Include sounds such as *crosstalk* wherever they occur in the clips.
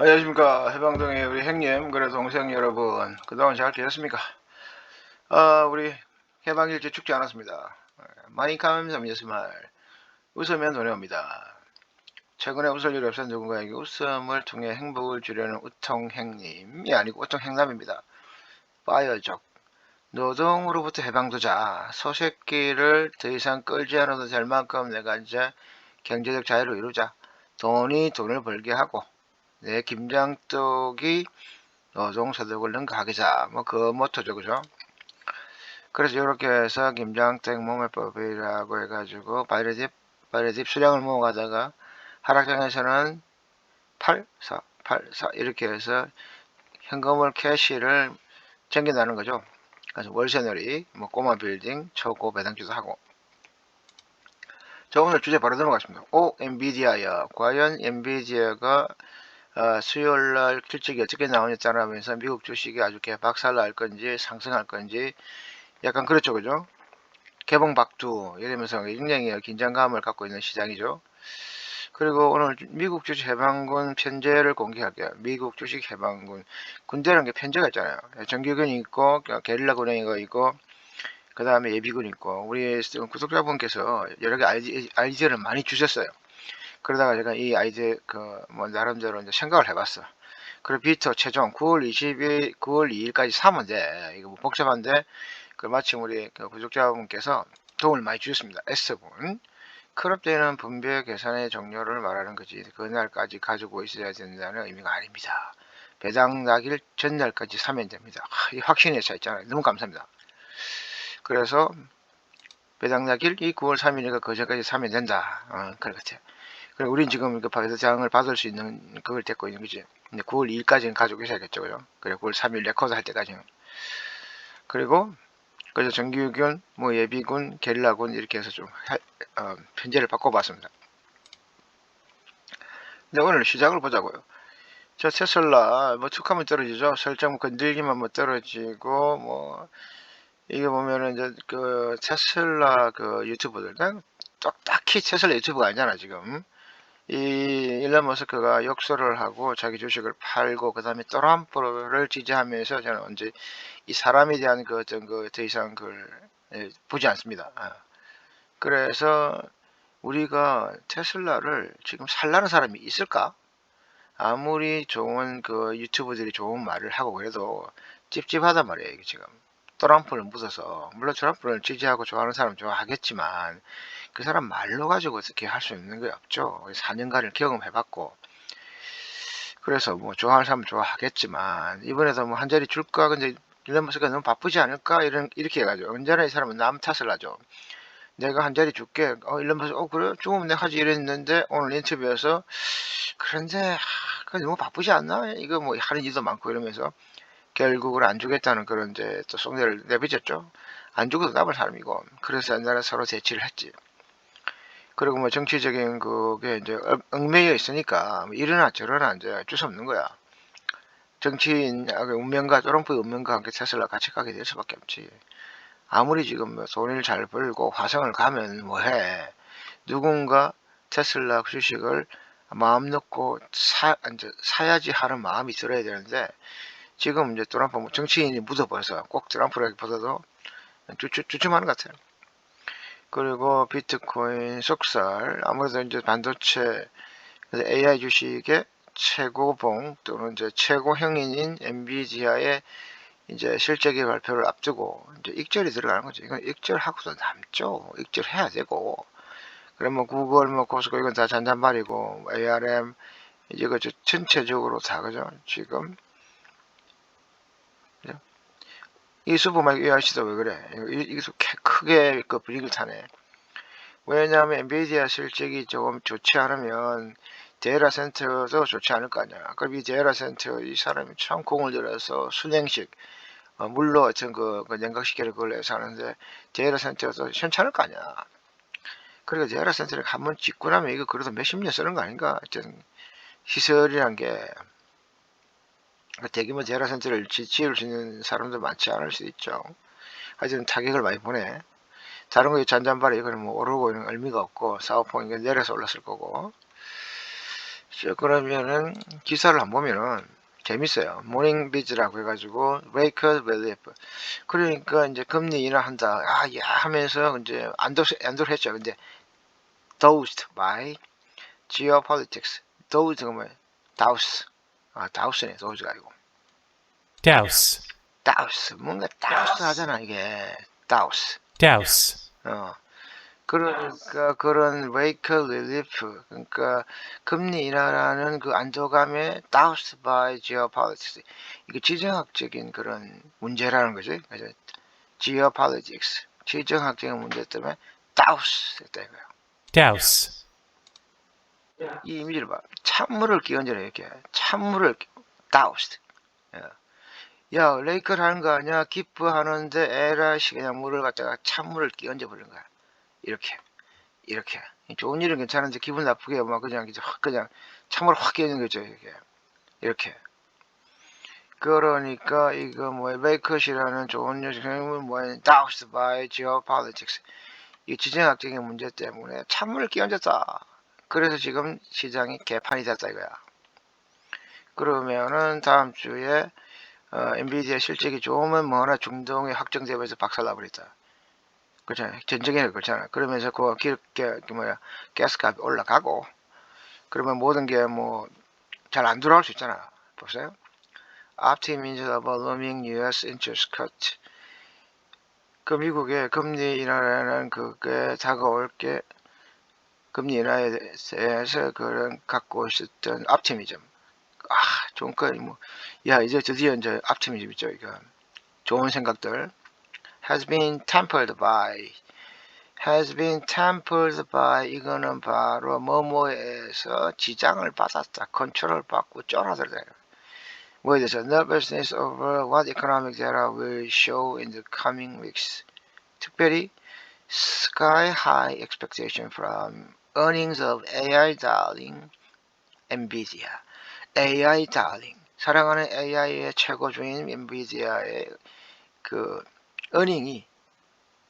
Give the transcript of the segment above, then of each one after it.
안녕하십니까. 해방동의 우리 형님 그래 동생 여러분. 그동안 잘 계셨습니까? 아 우리 해방일지 죽지 않았습니다. 많이 감사합니다 말 웃으면 돈이 옵니다. 최근에 웃을 일이 없었 누군가에게 웃음을 통해 행복을 주려는 우통행님이 아니고 우통행남입니다. 파이어족 노동으로부터 해방되자. 소새끼를 더 이상 끌지 않아도 될 만큼 내가 이제 경제적 자유를 이루자. 돈이 돈을 벌게 하고 내 김장떡이 노동소득을 능가하기자. 뭐 그 모토죠 그죠? 그래서 이렇게 해서 김장떡 몸매법이라고 해가지고 바이러집 바이러집 수량을 모아가다가 하락장에서는 8, 4, 8, 4 이렇게 해서 현금을 캐시를 챙긴다는 거죠. 그래서 월세놀이 뭐 꼬마 빌딩 초고 배당주도 하고. 자 오늘 주제 바로 넘어가겠습니다. 오 엔비디아야. 과연 엔비디아가 어, 수요일 날 실적이 어떻게 나오냐에 따라면서 미국 주식이 아주 개박살 날 건지 상승할 건지 약간 그렇죠 그죠? 개봉 박두 이러면서 굉장히 긴장감을 갖고 있는 시장이죠. 그리고 오늘 미국 주식 해방군 편제를 공개할게요 미국 주식 해방군 군대라는 게 편제가 있잖아요. 정규군이 있고 게릴라 군행이가 있고 그 다음에 예비군 있고 우리 구독자분께서 여러 개 아이디, 아이디어를 많이 주셨어요 그러다가 제가 이 아이디 그뭐 나름대로 이제 생각을 해봤어. 그리고 비터 최종 9월 22, 9월 2일까지 사면 돼. 이거 뭐 복잡한데 그 마침 우리 그 구독자분께서 도움을 많이 주셨습니다. S분. 때는 분배 계산의 종료를 말하는 거지 그날까지 가지고 있어야 된다는 의미가 아닙니다. 배당 나길 전날까지 사면 됩니다. 하, 이 확신의 차 있잖아요. 너무 감사합니다. 그래서 배당 나길 이 9월 3일이니까 그 전까지 사면 된다. 어, 그럴 것 같아요. 그리고 우린 지금 그 박사장을 받을 수 있는 그걸 데리고 있는 거지. 근데 9월 2일까지는 가지고 계셔야겠죠. 그죠? 그래 9월 3일 레코드 할 때까지는. 그리고 그래서 정규군, 뭐 예비군, 게릴라군 이렇게 해서 좀 어, 편제를 바꿔봤습니다. 근데 오늘 시작을 보자고요. 저 테슬라 뭐 툭하면 떨어지죠. 설정 건들기만 뭐 떨어지고 뭐 이게 보면은 이제 그 테슬라 그 유튜버들 딱히 테슬라 유튜브가 아니잖아 지금. 이 일론 머스크가 역설을 하고 자기 주식을 팔고 그 다음에 트럼프를 지지하면서 저는 언제 이 사람에 대한 그 어떤 그 더 이상 그걸 예, 보지 않습니다. 아. 그래서 우리가 테슬라를 지금 살라는 사람이 있을까? 아무리 좋은 그 유튜브들이 좋은 말을 하고 그래도 찝찝하단 말이에요 지금 트럼프를 묻어서 물론 트럼프를 지지하고 좋아하는 사람 좋아하겠지만 그 사람 말로 가지고 어떻게 할 수 있는 게 없죠. 4년간을 경험해봤고 그래서 뭐 좋아하는 사람 좋아하겠지만 이번에도 뭐 한 자리 줄까 근데 일론 머스크가 너무 바쁘지 않을까 이런 이렇게 해가지고 언제나 이 사람은 남 탓을 하죠. 내가 한 자리 줄게. 어 일론 머스크 어 그래 죽으면 내가 하지 이랬는데 오늘 인터뷰에서 그런데 하, 너무 바쁘지 않나? 이거 뭐 하는 일도 많고 이러면서 결국은 안 주겠다는 그런 이제 또 속내를 내비졌죠. 안 주고도 남을 사람이고 그래서 옛날에 서로 대치를 했지. 그리고 뭐 정치적인 그게 이제 얽매여 있으니까 뭐 이러나 저러나 이제 어쩔 수 없는 거야. 정치인 운명과 트럼프의 운명과 함께 테슬라 같이 가게 될 수밖에 없지. 아무리 지금 뭐 돈을 잘 벌고 화성을 가면 뭐해. 누군가 테슬라 주식을 마음 놓고 사, 이제 사야지 하는 마음이 들어야 되는데 지금 이제 트럼프 뭐 정치인이 묻어버려서 꼭 트럼프라기보다도 주춤하는 것 같아요. 그리고 비트코인, 속살, 아무래도 이제 반도체, AI 주식의 최고봉 또는 이제 최고형인 엔비디아의 이제 실적의 발표를 앞두고 이제 익절이 들어가는 거죠. 이건 익절하고도 남죠. 익절해야 되고. 그러면 구글, 뭐 코스코 이건 다 잔잔발이고 ARM 이제 그 전체적으로 다 그죠. 지금 이 슈퍼마켓 ARC도 왜 그래? 이게 크게 그 분위기를 타네. 왜냐하면 엔비디아 실적이 조금 좋지 않으면 데이터 센터도 좋지 않을 거 아니야. 그럼 이 데이터 센터 이 사람이 참 공을 들여서 순행식 어, 물로 어떤 그, 그 냉각시계를 그걸 해서 하는데 데이터 센터도 현찮을 거 아니야. 그리고 데이터 센터를 한번 짓고 나면 이거 그래도 몇십 년 쓰는 거 아닌가? 어떤 시설이란 게그 대규모 데이터 센터를 지을 수 있는 사람도 많지 않을 수 있죠. 하여튼 타격을 많이 보내. 다른 거 잔잔바리 이거는 뭐 오르고 있는 의미가 없고 사업봉 이거 내려서 올랐을 거고. 자, 그러면은 기사를 한번 보면은 재밌어요. 모닝 비즈라고 해가지고 레이커 밸리프 그러니까 이제 금리 인하한다 아, 야 하면서 이제 안도 안도를 했죠. 근데 dosed by geopolitics. dosed가 뭐예요? douse. 아, dause네. dose가 아니고. douse, douse. 뭔가 douse 하잖아 이게. douse. douse, 어. 그러니까 그런 레이커 릴리프 그러니까 금리 인하라는 그 안도감에 doused by geopolitics 이게 지정학적인 그런 문제라는 거죠. 그래서 geopolitics 지정학적인 문제 때문에 douse 했다 이거야. douse, 이 이미지를 봐. 찬물을 끼얹어라 이렇게. 찬물을 끼- doused. 야, 야 레이커를 하는 거 아니야? 기뻐하는데 에라시 그냥 물을 갖다가 찬물을 끼얹어 버린 거야. 이렇게. 이렇게. 좋은 일은 괜찮은데 기분 나쁘게 막 그냥 확 그냥 찬물을 확 끼얹는 거죠. 이렇게. 이렇게. 그러니까 이거 뭐 레이컷이라는 좋은 녀석은 뭐야 doused by geopolitics. 이 지정학적인 문제 때문에 찬물을 끼얹었다. 그래서 지금 시장이 개판이 됐다 이거야. 그러면은 다음 주에 어, 엔비디아 실적이 좋으면 뭐나 중동에 확정되면서 박살나버렸다. 그렇잖아. 전쟁에 그렇잖아. 그러면서 그 기, 게, 그 뭐야 가스값이 올라가고 그러면 모든 게 뭐 잘 안 돌아올 수 있잖아. 보세요. Optimism about looming U.S. interest cut. 그 미국의 금리 인하라는 그게 다가올 게 금리 인하에 대해서 그런 갖고 있었던 optimism. 아, 좋은 거, 뭐, 야, 이제 드디어 이제 optimism 있죠, 이거. 좋은 생각들. has been tempered by, has been tempered by, 이거는 바로 뭐뭐에서 지장을 받았다, 컨트롤 받고 쫄아들다. 뭐에 대해서 nervousness over what economic data will show in the coming weeks. 특별히 sky high expectation from earnings of AI darling NVIDIA. AI darling. 사랑하는 AI의 최고주인 엔비디아의 그 earning이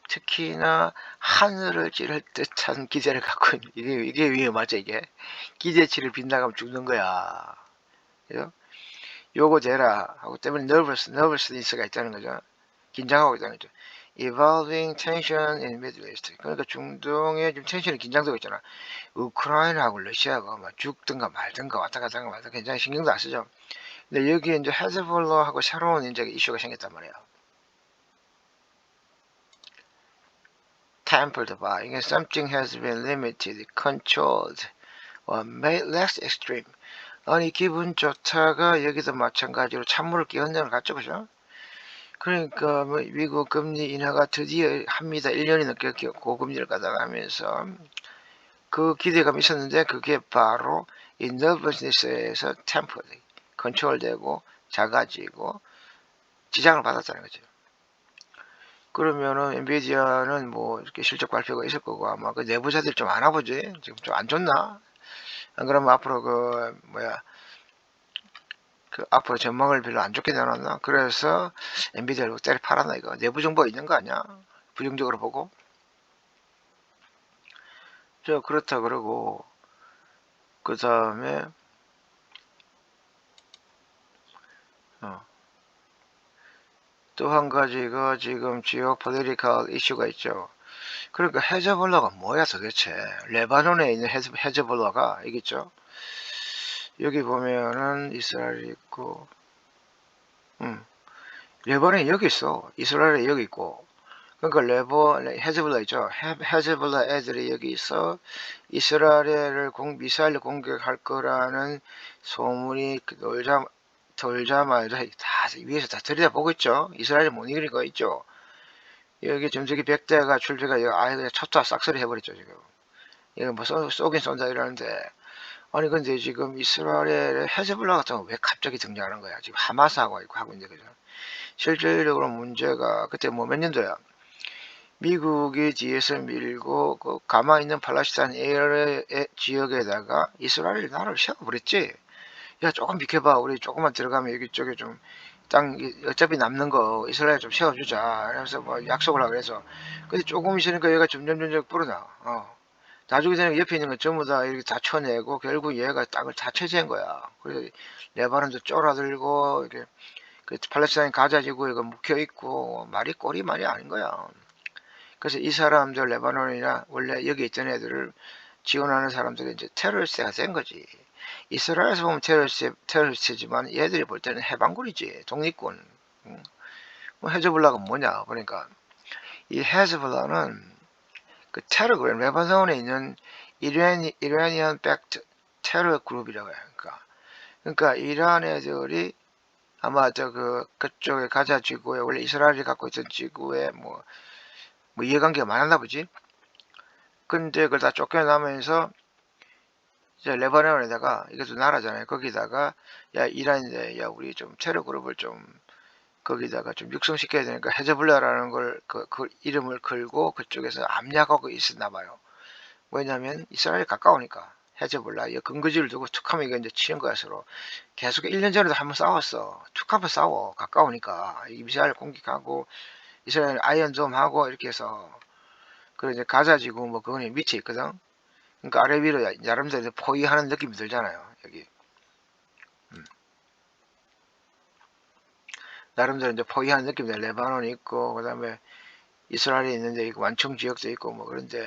특히나 하늘을 찌를 듯한 기대를 갖고 있는 이게 이게 위험하죠 이게 기대치를 빗나가면 죽는 거야. 그죠? 요거 되라 하고 때문에 nervous, nervousness가 있다는 거죠. 긴장하고 있다는 거죠. Evolving tension in Middle East. 그러니까 중동에 좀 텐션이 긴장되고 있잖아. 우크라이나하고 러시아가 막 죽든가 말든가 왔다 갔다 하는 말든 굉장히 신경도 안 쓰죠. 근데 여기에 이제 헤즈볼러하고 새로운 이제 이슈가 생겼단 말이에요. tempered by. 이게 something has been limited, controlled, or made less extreme. 아니 기분 좋다가 여기도 마찬가지로 찬물을 끼얹는 갔죠, 그죠? 그러니까 뭐 미국 금리 인하가 드디어 합니다. 1년이 넘게 고금리를 가다가면서 그 기대감이 있었는데 그게 바로 이 nervousness에서 tempered, 컨트롤되고 작아지고 지장을 받았다는 거죠. 그러면은 엔비디아는 뭐 이렇게 실적 발표가 있을 거고 아마 그 내부자들 좀안 와보지 지금 좀 안 좋나? 안 그러면 앞으로 그 뭐야 그 앞으로 전망을 별로 안 좋게 내놨나? 그래서 엔비디아를 때려 팔았나 이거 내부 정보가 있는 거 아니야? 부정적으로 보고 저 그렇다 그러고 그 다음에 어. 또 한 가지가 지금 지오폴리티컬 이슈가 있죠. 그러니까 헤즈볼라가 뭐야 도대체? 레바논에 있는 헤즈, 헤즈볼라가 이겠죠? 여기 보면은 이스라엘이 있고, 음, 레바논이 여기 있어. 이스라엘이 여기 있고. 그러니까 레버 헤즈볼라 있죠. 헤, 헤즈볼라 애들이 여기 있어. 이스라엘을 공, 미사일 공격할 거라는 소문이 돌자 돌자마자 다 위에서 다 들여다보고 있죠. 이스라엘이 못 이기는 거 있죠. 여기 점적이 100대가 출제가 그냥 첫다 싹쓸이 해버렸죠 지금. 이거 뭐 쏘, 쏘긴 쏜다 이러는데 아니 근데 지금 이스라엘의 헤즈볼라 같은 거 왜 갑자기 등장하는 거야? 지금 하마스하고 있고 하고 있는데 그죠? 실질적으로 문제가 그때 뭐 몇 년도야? 미국이 뒤에서 밀고 그 가만히 있는 팔레스타인 지역에다가 이스라엘 나라를 세워버렸지. 야 조금 비켜봐 우리 조금만 들어가면 여기 쪽에 좀 땅 어차피 남는 거 이스라엘 좀 세워주자 그래서 뭐 약속을 하고 그래서 근데 조금 있으니까 얘가 점점 점점 불어나 어 나중에 되면 옆에 있는 거 전부 다 이렇게 다 쳐내고 결국 얘가 땅을 다 차지한 거야. 그래서 레바논도 쫄아들고 이렇게 그 팔레스타인 가자 지구에 그 묵혀 있고 말이 꼴이 말이 아닌 거야. 그래서 이 사람들 레바논이나 원래 여기 있던 애들을 지원하는 사람들이 이제 테러리스트가 된 거지. 이스라엘에서 보면 테러리스트, 테러리스트지만 얘들이 볼 때는 해방군이지. 독립군. 음. 뭐 헤즈볼라가 뭐냐. 그러니까 이 헤즈볼라는 그 테러 그룹, 레바논에 있는 이란, 이라니안 백트 테러 그룹이라고 해요. 그러니까, 그러니까 이란 애들이 아마 저 그 그쪽에 가자 지구에 원래 이스라엘이 갖고 있던 지구에 뭐, 뭐 이해관계가 많았나 보지. 근데 그걸 다 쫓겨나면서 이제 레바논에다가 이것도 나라잖아요. 거기다가 야 이란인데 야 우리 좀 테러 그룹을 좀 거기다가 좀 육성시켜야 되니까 헤즈볼라라는 걸그 이름을 걸고 그쪽에서 압력하고 있었나 봐요. 왜냐하면 이스라엘이 가까우니까 헤즈볼라 이 근거지를 두고 툭하면 이거 이제 치는 서로 계속 1년 전에도 한번 싸웠어. 툭하면 싸워 가까우니까 이 미사일 공격하고 이스라엘 아이언돔 하고 이렇게 해서 그리고 이제 가자 지구 뭐 그거는 밑에 있거든. 그러니까 아래 위로 나름대로 포위하는 느낌이 들잖아요. 여기. 나름대로 이제 포위하는 느낌이 들 레바논이 있고 그 다음에 이스라엘이 있는데 이거 완충 지역도 있고 뭐 그런데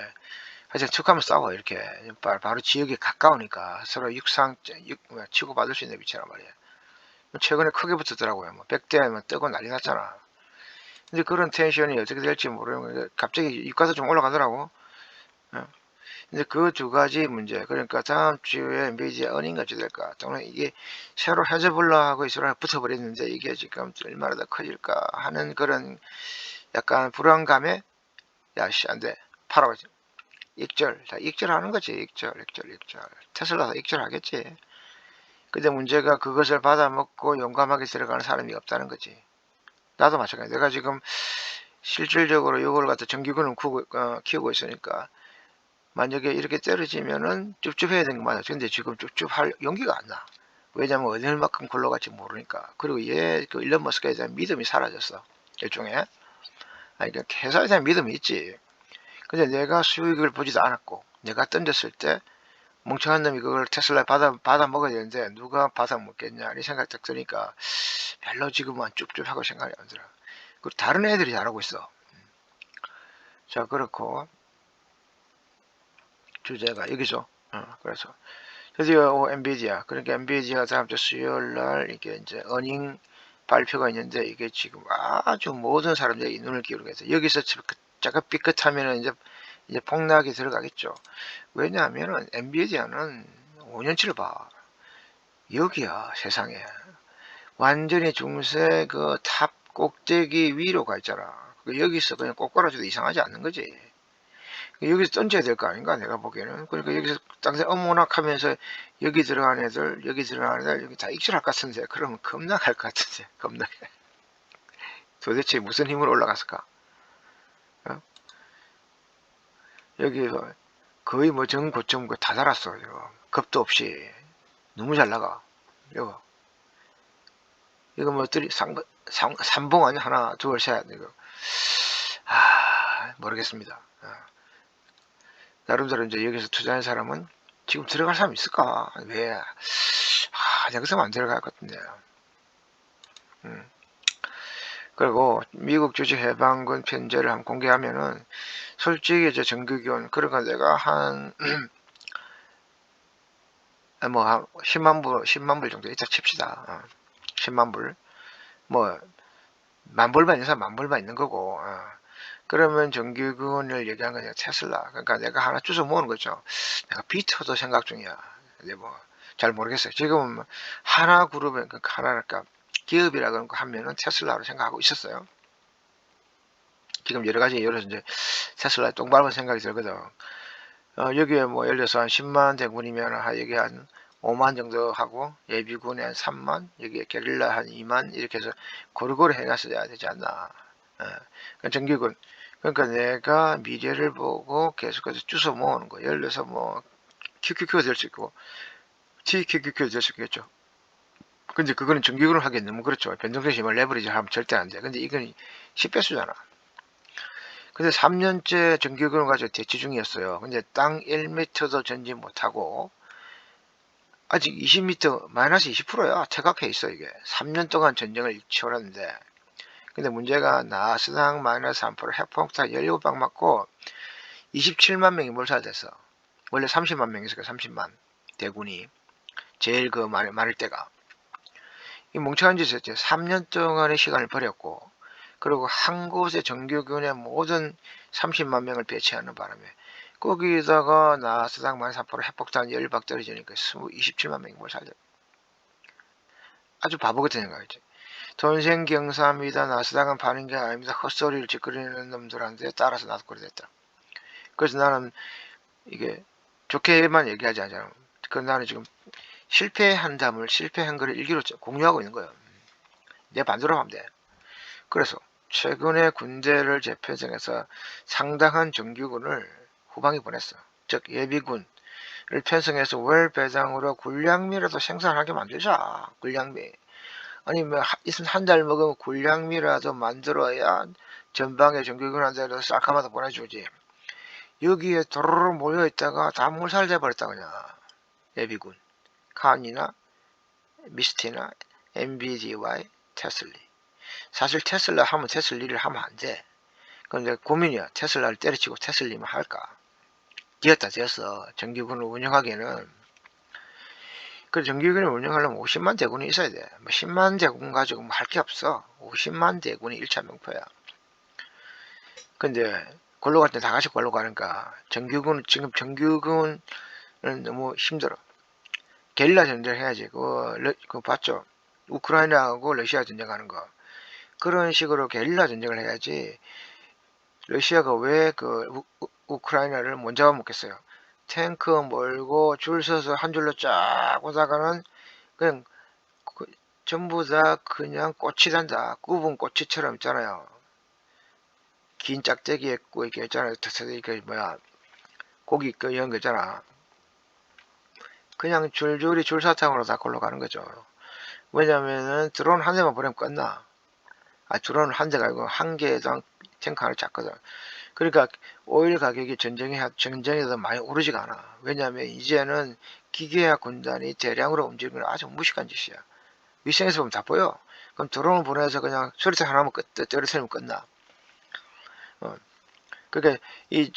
하여튼 툭하면 싸워 이렇게 바로, 바로 지역에 가까우니까 서로 육상 육, 치고받을 수 있는 위치란 말이에요. 최근에 크게 붙었더라고요. 뭐 백대면 뜨고 난리 났잖아. 근데 그런 텐션이 어떻게 될지 모르는. 갑자기 유가도 좀 올라가더라고. 어. 근데 그두 가지 문제, 그러니까 다음 주에 미디어 어닝 같이 될까? 또는 이게 새로 헤즈볼라하고 이스라엘 붙어버렸는데 이게 지금 얼마나 더 커질까 하는 그런 약간 불안감에 돼. 팔아가 익절, 다 익절하는 거지. 익절, 익절, 익절. 테슬라도 익절하겠지. 근데 문제가 그것을 받아먹고 용감하게 들어가는 사람이 없다는 거지. 나도 마찬가지. 내가 지금 실질적으로 이걸 갖다 정규군을 어, 키우고 있으니까 만약에 이렇게 떨어지면은 쭈쭈해야 되는 거 맞아. 근데 지금 쭈쭈할 용기가 안 나. 왜냐면 어딜만큼 굴러갈지 모르니까. 그리고 얘, 그 일론 머스크에 대한 믿음이 사라졌어. 일종의. 아니, 그러니까 회사에 대한 믿음이 있지. 근데 내가 수익을 보지도 않았고, 내가 던졌을 때, 멍청한 놈이 그걸 테슬라에 받아, 받아 먹어야 되는데, 누가 받아 먹겠냐, 이 생각 딱 드니까, 별로 지금은 쭉쭉하고 생각이 안 들어. 그리고 다른 애들이 잘하고 있어. 자, 그렇고, 주제가 여기죠. 어, 그래서 드디어 엔비디아 그러니까 엔비디아 다음 주 수요일 날 이게 이제 어닝 발표가 있는데 이게 지금 아주 모든 사람들이 눈을 기울이고 있어요. 여기서 잠깐 삐끗하면은 이제 이제 폭락이 들어가겠죠. 왜냐하면은 엔비디아는 5년치를 봐. 여기야 세상에 완전히 중세 그 탑 꼭대기 위로 가 있잖아. 여기서 그냥 꼬꾸라져도 이상하지 않는 거지. 여기서 던져야 될 거 아닌가 내가 보기에는. 그러니까 여기서 땅에 어머낙하면서 여기 들어간 애들 여기 들어간 애들 여기 다 익절할 것 같은데 그러면 겁나갈 것 같은데 *laughs* 겁나게 도대체 무슨 힘으로 올라갔을까? 어? 여기 거의 뭐 전고점 다 달았어 이거. 겁도 없이. 너무 잘 나가. 이거. 이거 뭐 들이 상, 상, 삼봉 아니 하나 둘셋 이거. 아 모르겠습니다. 어. 나름대로 이제 여기서 투자한 사람은 지금 들어갈 사람 있을까? 왜? 아, 여기서 안 들어갈 것 같은데. 음. 그리고 미국 주식 해방군 편제를 한번 공개하면은 솔직히 이제 정규기원 그러니까 내가 한 *clears throat* 뭐, 한 10만 불, 10만 불 정도 있다 칩시다. 어. 10만 불. 뭐, 만 불만 사람 만 불만 있는 거고. 어. 그러면 정규군을 얘기한 거냐 테슬라. 그러니까 내가 하나 주워 모으는 거죠. 내가 비트도 생각 중이야. 근데 뭐 잘 모르겠어요. 지금 하나 그룹에 그 하나랄까 기업이라고 하면은 테슬라로 생각하고 있었어요. 지금 여러 가지 들어서 이제 테슬라에 똥 밟은 생각이 들거든. 어, 여기에 뭐 예를 들어서 한 10만 대군이면 한 여기 한 5만 정도 하고 예비군에 한 3만 여기에 게릴라 한 2만 이렇게 해서 고루고루 해놨어야 되지 않나. 어, 정규군 그러니까 내가 미래를 보고 계속해서 주워 모으는 거. 예를 들어서 뭐 QQQ가 될 수 있고 TQQQ가 될 수 있겠죠. 근데 그거는 정규군을 하기엔 너무 그렇죠. 변동성 힘을 레버리지 하면 절대 안 돼. 근데 이건 10배수잖아. 근데 3년째 정규군을 가지고 대치 중이었어요. 근데 땅 1m도 전지 못하고 아직 20m 마이너스 20%야. 퇴각해 있어 이게. 3년 동안 전쟁을 치열했는데 근데 문제가 나스닥 마이너스 3% 핵폭탄 17방 맞고 27만 명이 몰살됐어. 원래 30만 명이 있으니까 30만 대군이 제일 그 많을, 많을 때가 이 멍청한 짓을 했죠. 3년 동안의 시간을 버렸고 그리고 한 곳에 정규군의 모든 30만 명을 배치하는 바람에 거기다가 나스닥 마이너스 3% 핵폭탄 10박 떨어지니까 20, 27만 명이 몰살돼. 아주 바보 같은 생각이지. 돈생 경사입니다. 나스닥은 파는 게 아닙니다. 헛소리를 짓거리는 놈들한테 따라서 나도 그래 됐다. 그래서 나는 이게 좋게만 얘기하지 않잖아. 그 나는 지금 실패한 담을 실패한 거를 일기로 공유하고 있는 거예요. 내 반대로 하면 돼. 그래서 최근에 군대를 재편성해서 상당한 정규군을 후방에 보냈어. 즉 예비군을 편성해서 월 배당으로 군량미라도 생산하게 만들자. 군량미. 아니 뭐한달 먹으면 군량미라도 만들어야 전방에 정규군한테도 쌀까마도 보내주지. 여기에 도로로 모여있다가 다 몰살돼 버렸다 그냥. 예비군. 칸이나 미스티나 MBDY 테슬리. 사실 테슬라 하면 테슬리를 하면 안 돼. 근데 고민이야. 테슬라를 때려치고 테슬리만 할까? 되었다 되었어. 정규군을 운영하기에는 그 정규군을 운영하려면 50만 대군이 있어야 돼. 뭐 10만 대군 가지고 뭐 할 게 없어. 50만 대군이 1차 명표야. 근데 골로 갈 때 다 같이 골로 가니까 정규군 지금 정규군은 너무 힘들어. 게릴라 전쟁을 해야지. 러- 그거 봤죠? 우크라이나하고 러시아 전쟁하는 거. 그런 식으로 게릴라 전쟁을 해야지. 러시아가 왜 그 우크라이나를 먼저 먹겠어요? 탱크 몰고 줄 서서 한 줄로 쫙 오다가는 그냥 그- 전부 다 그냥 꽃이 단다. 굽은 꼬치처럼 있잖아요. 긴 짝대기에 고 이렇게 있잖아요. 그 뭐야 고기 그 이런 거 있잖아. 그냥 줄줄이 줄사탕으로 다 걸로 가는 거죠. 왜냐면은 드론 한 대만 보내면 끝나. 아 드론 한 대가 아니고 한 개당 탱크 하나 작거든. 그러니까 오일 가격이 전쟁에 전쟁에서 많이 오르지가 않아. 왜냐하면 이제는 기계화 군단이 대량으로 움직이는 건 아주 무식한 짓이야. 위성에서 보면 다 보여. 그럼 드론을 보내서 그냥 소리탄 하나만 끝 떨어뜨리면 끝나. 어. 그러니까 이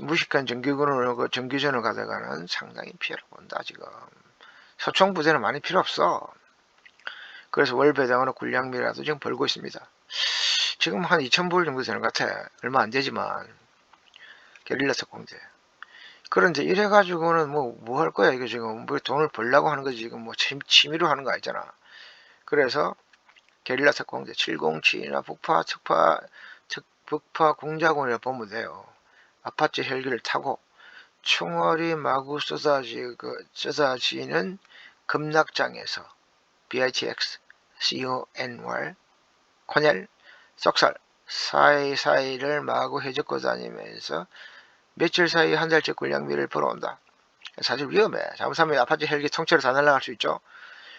무식한 정규군을 그 정규전을 가다가는 상당히 피해를 본다 지금. 소총 부대는 많이 필요 없어. 그래서 월 배당으로 군량미라도 지금 벌고 있습니다. 지금 한 2,000불 정도 되는 것 같아. 얼마 안 되지만. 게릴라 특공대. 그런데 이래 가지고는 뭐, 뭐 할 거야, 이거 지금. 뭐 돈을 벌려고 하는 거지. 지금 뭐 취- 취미로 하는 거 아니잖아. 그래서 게릴라 특공대 707이나 북파, 특파, 특, 북파 공작원을 보면 돼요. 아파트 헬기를 타고 총알이 마구 쏟아지, 그, 쏟아지는 급락장에서 BITX, CONY, 코넬, 썩살 사이사이를 마구 해적고 다니면서 며칠 사이 한 달째 군량미를 벌어온다. 사실 위험해. 잘못하면 아파트 헬기 통째로 다 날아갈 수 있죠.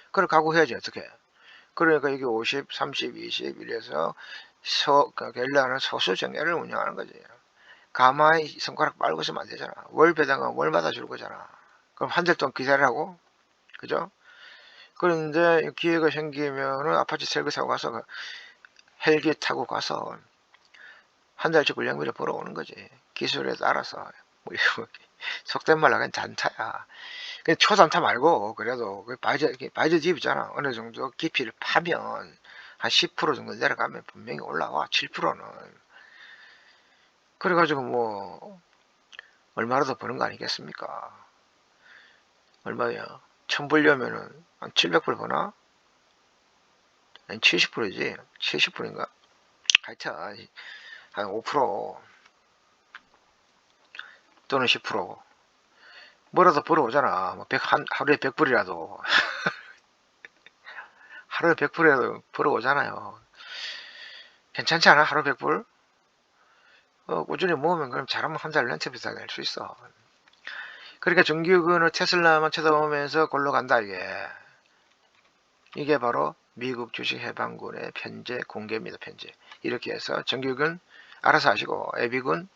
그걸 각오해야지 어떻게. 그러니까 이게 50, 30, 20 이래서 소, 그 겔라는 소수 정예를 운영하는 거지. 가만히 손가락 빨고 있으면 안 되잖아. 월 배당은 월마다 줄 거잖아. 그럼 한 달 동안 기다리라고? 그죠? 그런데 기회가 생기면은 아파트 헬기 사고 가서 그 헬기 타고 가서 한 달치 군량미를 벌어오는 거지. 기술에 따라서. 뭐 *laughs* 속된 말로 그냥 단타야. 근데 초단타 말고 그래도 그 바이저 바이저 딥 있잖아. 어느 정도 깊이를 파면 한 10% 정도 내려가면 분명히 올라와. 7%는. 그래가지고 뭐 얼마라도 버는 거 아니겠습니까? 얼마야? 천 벌려면은 한 700불 버나? 아니 70%지. 70%인가? 하여튼 한 5% 또는 10% 뭐라도 벌어오잖아. 뭐 100, 한, 하루에 100불이라도 *laughs* 하루에 100불이라도 벌어오잖아요. 괜찮지 않아? 하루 100불? 어, 꾸준히 모으면 그럼 잘하면 한 달 렌트 비싸게 낼수 있어. 그러니까 정규군을 테슬라만 쳐다보면서 골로 간다 이게. 이게 바로 미국 주식 해방군의 편제 공개입니다. 편제. 이렇게 해서 정규군 알아서 하시고 예비군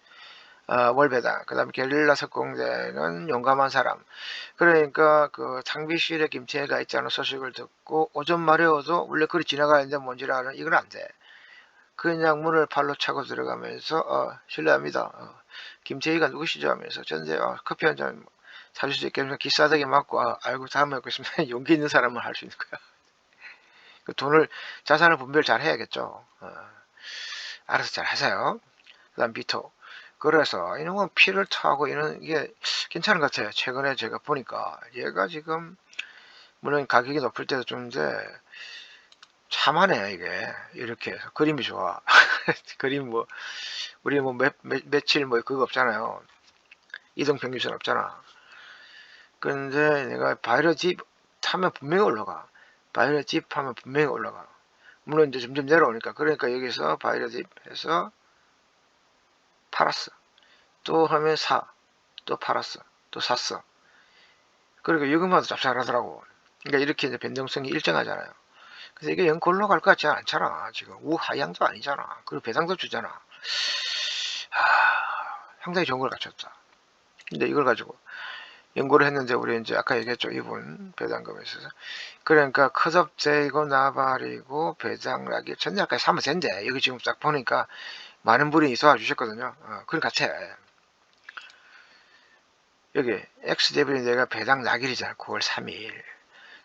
어, 월배당 그다음에 게릴라 특공대는 용감한 사람. 그러니까 그 장비실에 김치애가 있다는 소식을 듣고 오전 마려워도 원래 그리 지나가는데 뭔지를 아는 이건 안 돼. 그냥 문을 발로 차고 들어가면서 어, 실례합니다. 어, 김재희가 누구시죠? 하면서 전제 어, 커피 한 잔 사줄 수 있겠습니까 기싸대기 맞고 아, 알고 다음에 뵙겠습니다. *laughs* 용기 있는 사람은 할 수 있는 거야 그 돈을 자산을 분별 잘 해야겠죠. 어, 알아서 잘 하세요. 그 다음 비토. 그래서 이런 건 피를 토하고 이런 이게 괜찮은 것 같아요. 최근에 제가 보니까. 얘가 지금 물론 가격이 높을 때도 좀인데 참하네 이게. 이렇게 해서 그림이 좋아. *laughs* 그림 뭐 우리 뭐 며, 며, 며칠 뭐 그거 없잖아요. 이동 평균선 없잖아. 근데 내가 바이러 집 타면 분명히 올라가 바이러 집 하면 분명히 올라가 물론 이제 점점 내려오니까. 그러니까 여기서 바이러 집 해서 팔았어. 또 하면 사 또 팔았어 또 샀어. 그러니까 이것마다 짭짤하더라고. 그러니까 이렇게 이제 변동성이 일정하잖아요. 그래서 이게 영 골로 갈 것 같지 않잖아 지금. 우하향도 아니잖아. 그리고 배당도 주잖아. 하, 상당히 좋은 걸 갖췄다. 근데 이걸 가지고 연구를 했는데 우리 이제 아까 얘기했죠. 이분 배당금에 있어서. 그러니까 컷업되고 나발이고 배당락이 전략까지 사면 된대 여기 지금 딱 보니까 많은 분이 있어 주셨거든요. 어, 그런 것 같아. 여기 X 대비는 내가 배당 낙일이잖아. 9월 3일.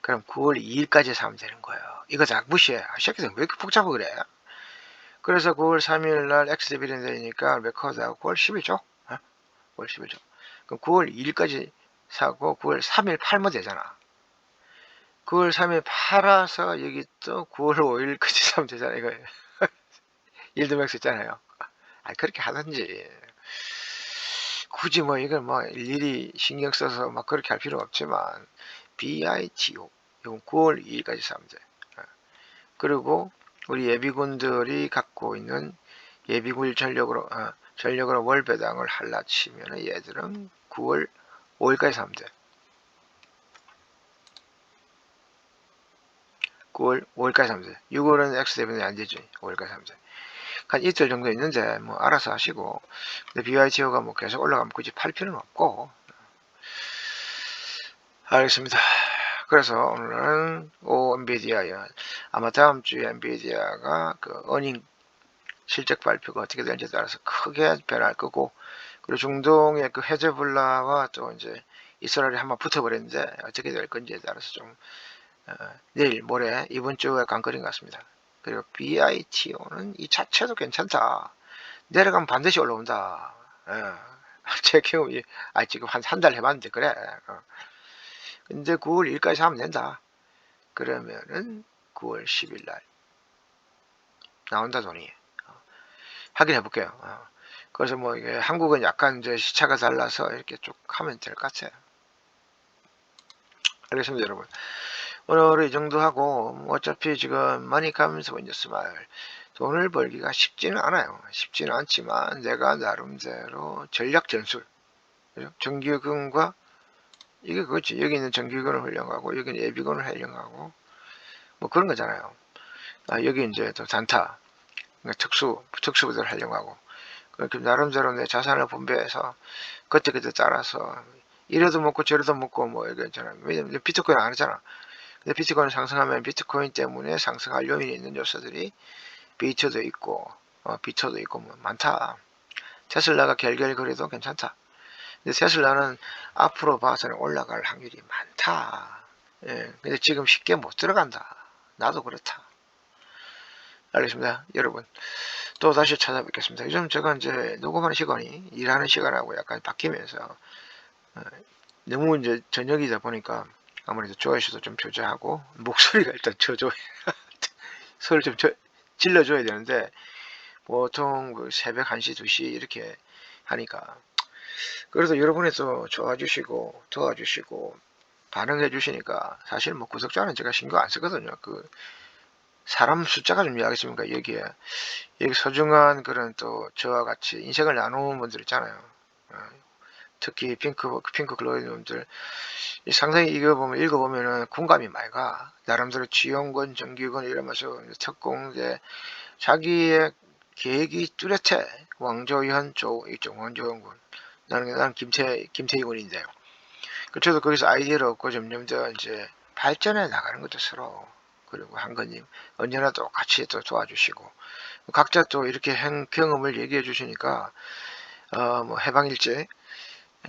그럼 9월 2일까지 사면 되는 거예요. 이거 다 무시해. 아, 새끼들 왜 이렇게 복잡하고 그래? 그래서 9월 3일 날 X 대비는 되니까 레코드하고 9월 10일 줘 어? 9월 10일 줘 그럼 9월 2일까지 사고 9월 3일 팔면 되잖아. 9월 3일 팔아서 여기 또 9월 5일까지 사면 되잖아 이거. 일드맥스 있잖아요. 아 그렇게 하든지. 굳이 뭐 이걸 뭐 일일이 신경 써서 막 그렇게 할 필요가 없지만 BITO 이건 9월 2일까지 사면 돼. 어. 그리고 우리 예비군들이 갖고 있는 예비군 전력으로 어, 전력으로 월 배당을 할라 치면 얘들은 9월 5일까지 사면 돼 9월 5일까지 사면 돼 6월은 X 대비는 안 되지 5일까지 사면 돼 한 이틀 정도 있는데 뭐 알아서 하시고 근데 BITO가 뭐 계속 올라가면 굳이 팔 필요는 없고. 알겠습니다. 그래서 오늘은 오 엔비디아야 아마 다음 주에 엔비디아가 그 어닝 실적 발표가 어떻게 되는지에 따라서 크게 변할 거고 그리고 중동의 그 헤즈볼라와 또 이제 이스라엘이 한번 붙어버렸는데 어떻게 될 건지에 따라서 좀 어, 내일 모레 이번 주에 관건인 것 같습니다. 그리고 BITO는 이 자체도 괜찮다. 내려가면 반드시 올라온다. 예. *laughs* 제 경우, 아, 지금 한, 한 달 해봤는데, 그래. 어. 근데 9월 1일까지 하면 된다. 그러면은 9월 10일 날 나온다, 돈이. 어. 확인해 볼게요. 어. 그래서 뭐 이게 한국은 약간 이제 시차가 달라서 이렇게 쭉 하면 될 것 같아요. 알겠습니다, 여러분. 오늘 이 정도 하고 뭐 어차피 지금 많이 가면서 이제 스마일 돈을 벌기가 쉽지는 않아요. 쉽지는 않지만 내가 나름대로 전략 전술 정규금과 이게 그렇지 여기 있는 정규금을 활용하고 여기는 예비금을 활용하고 뭐 그런 거잖아요. 아, 여기 이제 또 단타 그러니까 특수 특수부대를 그렇게 나름대로 내 자산을 분배해서 그때그때 따라서 이래도 먹고 저래도 먹고 뭐 이거 있잖아요. 왜냐면 비트코인 안 하잖아. 근데 비트코인 상승하면 비트코인 때문에 상승할 요인이 있는 요소들이 비트도 있고 어, 비트도 있고 뭐 많다. 테슬라가 결결거려도 괜찮다. 근데 테슬라는 앞으로 봐서는 올라갈 확률이 많다. 예, 근데 지금 쉽게 못 들어간다. 나도 그렇다. 알겠습니다. 여러분. 또 다시 찾아뵙겠습니다. 요즘 제가 이제 녹음하는 시간이 일하는 시간하고 약간 바뀌면서 어, 너무 이제 저녁이다 보니까 아무래도 조회수도 좀 조절하고 목소리가 일단 저조 *laughs* 소리를 좀 저, 질러줘야 되는데 보통 그 새벽 1시 2시 이렇게 하니까 그래서 여러분이 또 좋아주시고 도와주시고 반응해 주시니까 사실 뭐 구독자는 제가 신경 안 쓰거든요 그 사람 숫자가 중요하겠습니까? 여기에. 여기 소중한 그런 또 저와 같이 인생을 나누는 분들 있잖아요. 어, 특히 핑크 핑크 글로이님들. 상당히 이거 보면 읽어보면은 공감이 많이 가 나름대로 지원권 정규권 이러면서 특공대. 자기의 계획이 뚜렷해. 왕조현 조 이쪽 왕조현 군. 나는 나는 김태 김태희 군인데요. 그 저도 거기서 아이디어를 얻고 점점 더 이제 발전해 나가는 것도 서로 그리고 한건님 언제나 또 같이 또 도와주시고 각자 또 이렇게 행, 경험을 얘기해 주시니까 어 뭐 해방일제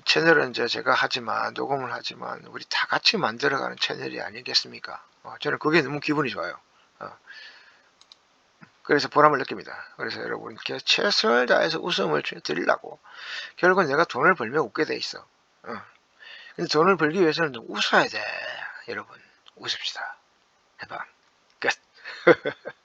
채널은 이제 제가 하지만 녹음을 하지만 우리 다 같이 만들어가는 채널이 아니겠습니까? 어, 저는 그게 너무 기분이 좋아요. 어. 그래서 보람을 느낍니다. 그래서 여러분께 최선을 다해서 웃음을 주- 드리려고 결국은 내가 돈을 벌면 웃게 돼 있어. 어. 근데 돈을 벌기 위해서는 웃어야 돼. 여러분 웃읍시다. 해방 끝. *laughs*